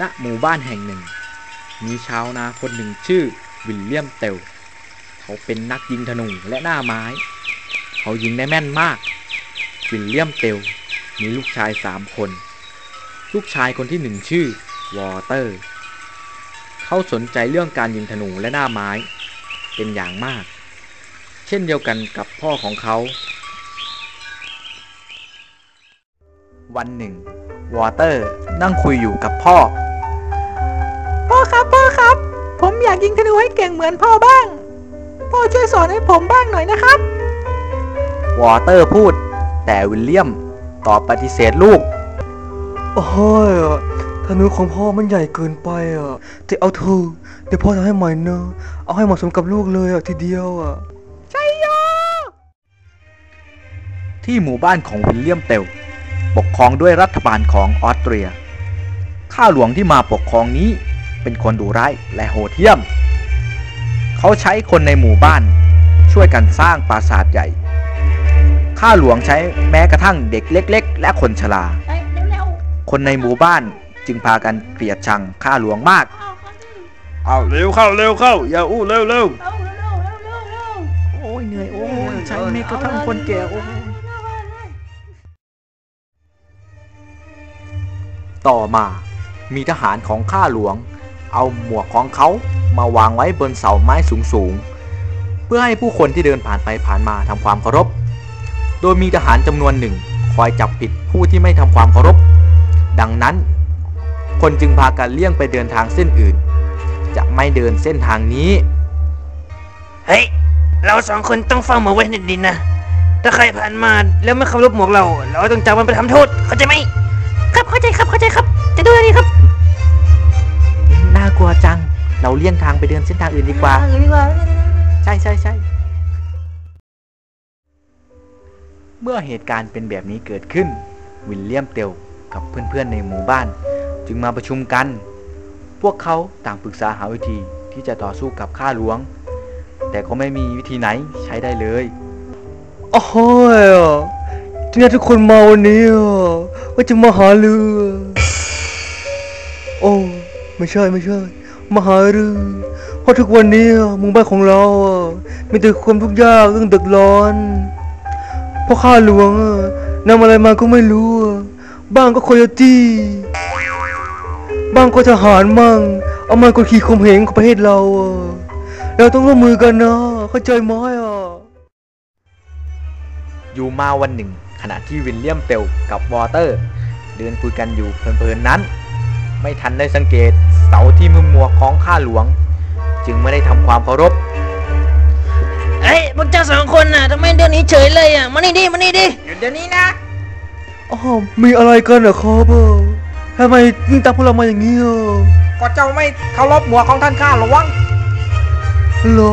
ณหมู่บ้านแห่งหนึ่ง มีชาวนาคนหนึ่งชื่อวิลเลียมเตล เขาเป็นนักยิงธนูและหน้าไม้ เขายิงได้แม่นมาก วิลเลียมเตลมีลูกชายสามคน ลูกชายคนที่หนึ่งชื่อวอเตอร์ เขาสนใจเรื่องการยิงธนูและหน้าไม้ เป็นอย่างมาก เช่นเดียวกันกับพ่อของเขา วันหนึ่ง วอเตอร์นั่งคุยอยู่กับพ่อ พ่อครับพ่อครับ ผมอยากยิงธนูให้เก่งเหมือนพ่อบ้าง พ่อช่วยสอนให้ผมบ้างหน่อยนะครับ วอเตอร์พูด แต่วิลเลียมตอบปฏิเสธลูก โอ้ยอะธนูของพ่อมันใหญ่เกินไปอะแต่เอาเธอะเดี๋ยวพ่อทำให้ใหม่เนอะเอาให้เหมาะสมกับลูกเลยอะทีเดียวอะที่หมู่บ้านของวิลเลียมเตลปกครองด้วยรัฐบาลของออสเตรีย ข้าหลวงที่มาปกครองนี้ เป็นคนดุร้ายและโหดเหี้ยม เขาใช้คนในหมู่บ้าน ช่วยกันสร้างปราสาทใหญ่ ข้าหลวงใช้แม้กระทั่งเด็กเล็ก ๆ และคนชราเอ้ยเร็วคนในหมู่บ้านจึงพากันเกลียดชังข้าหลวงมากๆเอาเอาเอาเร็วเข้าเร็วเข้าอย่าอู้เร็วเร็วเอาเร็วเร็วเร็วเร็วเร็วโอ้ยเหนื่อยโอ้ยใช้แม้กระทั่งคนแก่โอ้ยต่อมามีทหารของข้าหลวง เอาหมวกของเขามาวางไว้บนเสาไม้สูงๆ เพื่อให้ผู้คนที่เดินผ่านไปผ่านมาทำความเคารพ โดยมีทหารจำนวนหนึ่งคอยจับผิดผู้ที่ไม่ทำความเคารพ ดังนั้น คนจึงพากันเลี่ยงไปเดินทางเส้นอื่น จะไม่เดินเส้นทางนี้ เฮ้ย เราสองคนต้องเฝ้าหมวกไว้ในดินนะ ถ้าใครผ่านมาแล้วไม่เคารพหมวกเรา เราต้องจับมันไปทำโทษ เข้าใจไหม ครับเข้าใจครับเข้าใจครับ จะดูอะไรครับ เราเลี่ยงทางไปเดินเส้นทางอื่นดีกว่า ใช่ใช่ใช่ เมื่อเหตุการณ์เป็นแบบนี้เกิดขึ้น วิลเลียมเตลกับเพื่อนๆในหมู่บ้าน จึงมาประชุมกัน พวกเขาต่างปรึกษาหาวิธีที่จะต่อสู้กับข้าหลวง แต่ก็ไม่มีวิธีไหนใช้ได้เลย โอ้โหยอะที่นี่ทุกคนมาวันนี้อะว่าจะมาหาเรือ โอ้ ไม่ใช่ ไม่ใช่ มาหาเรือเพราะทุกวันนี้หมู่บ้านของเราอะมีแต่ความทุกข์ยากเรื่องเดือดร้อนเพราะข้าหลวงนำอะไรมาก็ไม่รู้ บ้างก็โคโยตี้ บ้างก็ทหารมั่ง เอามากดขี่ข่มเหงของประเทศเรา เราต้องร่วมมือกันนะเข้าใจไหมอะ อยู่มาวันหนึ่ง ขณะที่วิลเลียมเตลกับวอเตอร์ เดินคุยกันอยู่เพลินๆนั้น ไม่ทันได้สังเกต สาที่มือมัวของข้าหลวง จึงไม่ได้ทำความเคารพเฮ้ยพวกเจ้าสองคนน่ะทำไมเดินหนีเฉยเลยอะมานี่ดิมานี่ดิเดี๋ยวนี้นะอ๋อมีอะไรกันเหรอครับอะทำไมยิ่งตามพวกเรามาอย่างนี้อะก็เจ้าไม่เคารพหมวกของท่านข้าหรอวะเหรอ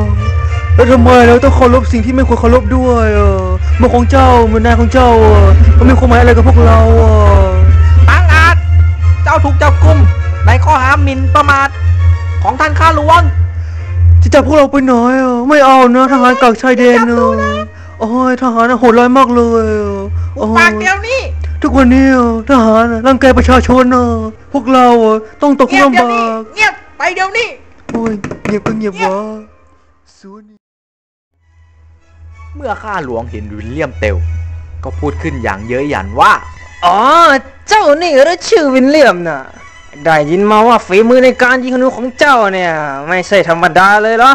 แล้วทำไมเราต้องเคารพสิ่งที่ไม่ควรเคารพด้วยอะเมื่อของเจ้าเหมือนนายของเจ้าอะมันมีความหมายอะไรกับพวกเราอะบางอาจเจ้าถูกจับกุม ในข้อหาหมิ่นประมาทของท่านข้าหลวง จะจับพวกเราไปไหนอะไม่เอานะทหารกักชายแดนอะโอ้ยทหารน่ะโหดร้ายมากเลยอะอุโอ้ปากเดียวนี้ทุกวันนี้อะทหารอะรังแกประชาชนอะพวกเราอะต้องตกเงียบลำเดี๋ยวบานี้ กเงียบไปเดี๋ยวนี้ โอ้ยเงียบก็เงียบวะสวน เมื่อข้าหลวงเห็นวิลเลียมเตลก็พูดขึ้นอย่างเย้ยหยันว่า อ๋อ เจ้านี่หรือชื่อวินเลียมน่ะ ได้ยินมาว่าฝีมือในการยิงธนูของเจ้าเนี่ย ไม่ใช่ธรรมดาเลยเหรอ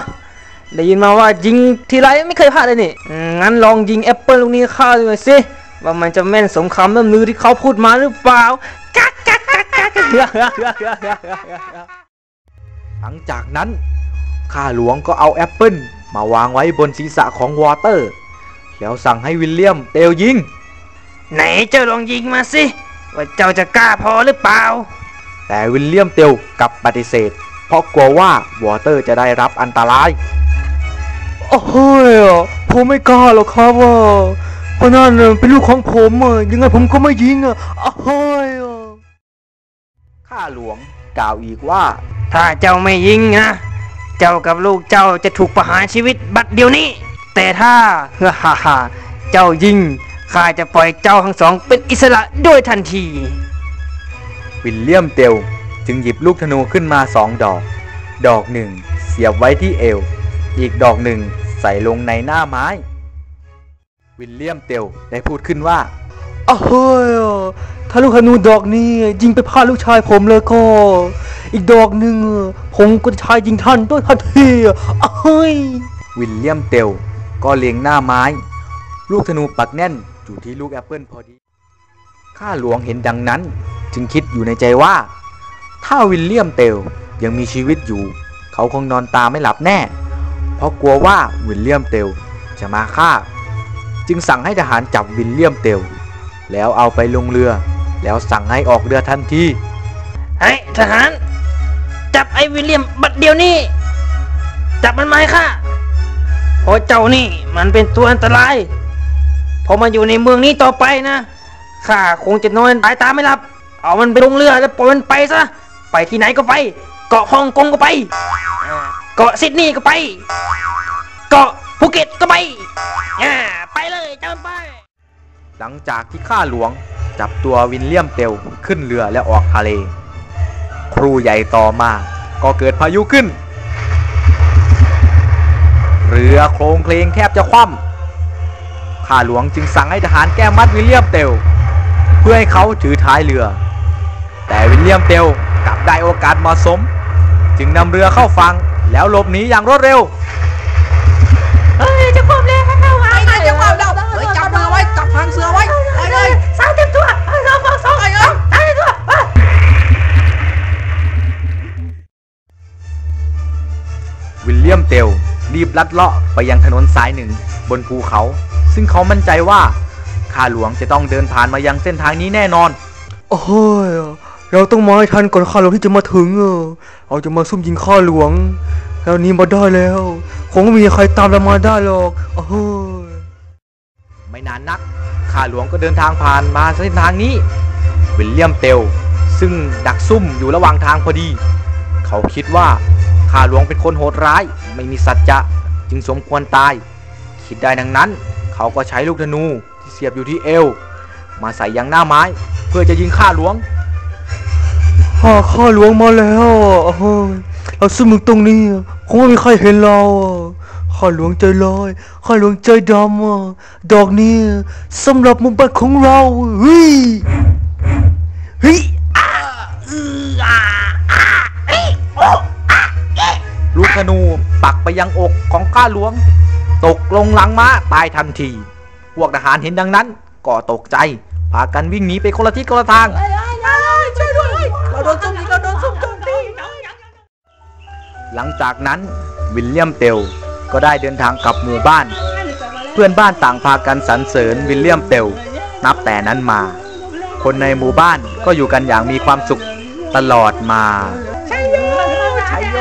ได้ยินมาว่ายิงทีไรไม่เคยพลาดเลยนี่ งั้นลองยิงแอปเปิลลูกนี้ข้าดูหน่อยสิว่ามันจะแม่นสมคำล่ำลือที่เขาพูดมาหรือเปล่ากักกักกักกักหลังจากนั้นข้าหลวงก็เอาแอปเปิลมาวางไว้บนศีรษะของวอเตอร์ แล้วสั่งให้วิลเลียมเตลยิง ไหนเจ้าลองยิงมาสิ ว่าเจ้าจะกล้าพอหรือเปล่า แต่วิลเลียมเตลกลับปฏิเสธ เพราะกลัวว่าวอเตอร์จะได้รับอันตราย โอ้โหยอะผมไม่กล้าหรอกครับว่าเพราะนั่นน่ะเป็นลูกของผมอะยังไงผมก็ไม่ยิงอะโอ้โหยอะข้าหลวงกล่าวอีกว่า ถ้าเจ้าไม่ยิงนะเจ้ากับลูกเจ้าจะถูกประหารชีวิตบัดเดี๋ยวนี้ แต่ถ้าฮ่าฮ่าฮ่าเจ้ายิงข้าจะปล่อยเจ้าทั้งสองเป็นอิสระด้วยทันที วิลเลียมเตลจึงหยิบลูกธนูขึ้นมาสองดอก ดอกหนึ่งเสียบไว้ที่เอว อีกดอกหนึ่งใส่ลงในหน้าไม้ วิลเลียมเตลได้พูดขึ้นว่าอ้าวเฮ้ยถ้าลูกธนูดอกนี้ยิงไปพลาดลูกชายผมเลยก็ อีกดอกหนึ่งผมก็จะใช้ยิงท่านด้วยทันทีอ้าวเฮ้ยวิลเลียมเตลก็เลียงหน้าไม้ ลูกธนูปักแน่นอยู่ที่ลูกแอปเปิลพอดี ข้าหลวงเห็นดังนั้นจึงคิดอยู่ในใจว่า ถ้าวิลเลียมเตลยังมีชีวิตอยู่ เขาคงนอนตาไม่หลับแน่ เพราะกลัวว่าวิลเลียมเตลจะมาฆ่า จึงสั่งให้ทหารจับวิลเลียมเตลแล้วเอาไปลงเรือ แล้วสั่งให้ออกเรือทันทีเฮ้ยทหาร จับไอ้วิลเลียมบัดเดียวนี้ จับมันมาให้ข้าเพราะเจ้านี่มันเป็นตัวอันตรายพอมาอยู่ในเมืองนี้ต่อไปนะ ข้าคงจะนอนตายตาไม่หลับ เอามันไปลงเรือแล้วปล่อยมันไปซะ ไปที่ไหนก็ไป เกาะฮ่องกงก็ไป เกาะซิดนีย์ก็ไป เกาะภูเก็ตก็ไปอ่าไปเลยจับมันไป หลังจากที่ข้าหลวงจับตัววินเลียมเตลขึ้นเรือและออกทะเล ครูใหญ่ต่อมาก็เกิดพายุขึ้น เรือโครงเคลงแทบจะคว่ำข้าหลวงจึงสั่งให้ทหารแก้มัดวิลเลียมเตล พื่อให้เขาถือท้ายเรือ แต่วิลเลียมเตลกลับได้โอกาสเหมาะสม จึงนำเรือเข้าฝั่งแล้วหลบหนีอย่างรวดเร็ว เฮ้ยจะคว่ำแล้วไอ้นายจะคว่ำแล้วเฮ้ยจับเรือไว้จับทางเสือไว้ไปเลยสาวเต็มตัวเฮ้ยสองสองสองไอ้เอ้ยตายเต็มตัวเฮ้ยวิลเลียมเตลรีบลัดเลาะไปยังถนนสายหนึ่งบนภูเขา ซึ่งเขามั่นใจว่า ข้าหลวงจะต้องเดินผ่านมายังเส้นทางนี้แน่นอน โอ้ยเราต้องมาให้ทันก่อนข้าหลวงที่จะมาถึงเออเราจะมาซุ่มยิงข้าหลวงแล้วนี้มาได้แล้ว คงไม่มีใครตามเรามาได้หรอกโอ้โหยไม่นานนักข้าหลวงก็เดินทางผ่านมาเส้นทางนี้วิลเลียมเตลซึ่งดักซุ่มอยู่ระหว่างทางพอดี เขาคิดว่าข้าหลวงเป็นคนโหดร้าย ไม่มีสัจจะจึงสมควรตาย คิดได้ดังนั้น เขาก็ใช้ลูกธนู ที่เสียบอยู่ที่เอว มาใส่ยังหน้าไม้ เพื่อจะยิงข้าหลวงข้าข้าหลวงมาแล้วโอ้โหยเราซุ่มอยู่ตรงนี้คงไม่มีใครเห็นเราข้าหลวงใจลอยข้าหลวงใจดำอะดอกนี้สำหรับหมุมบ้านของเราเฮ้ยเฮ้ยลูกธนูปักไปยังอกของข้าหลวง ตกลงหลังม้าตายทันที พวกทหารเห็นดังนั้น ก็ตกใจพากันวิ่งหนีไปคนละทิศคนละทางช่วยด้วยเราโดนซุ่มยิงเราโดนซุ่มโจมตีหลังจากนั้นวิลเลียมเตลก็ได้เดินทางกลับหมู่บ้าน เพื่อนบ้านต่างพากันสรรเสริญวิลเลียมเตลนับแต่นั้นมา คนในหมู่บ้านก็อยู่กันอย่างมีความสุขตลอดมา ใช่โยใช่โย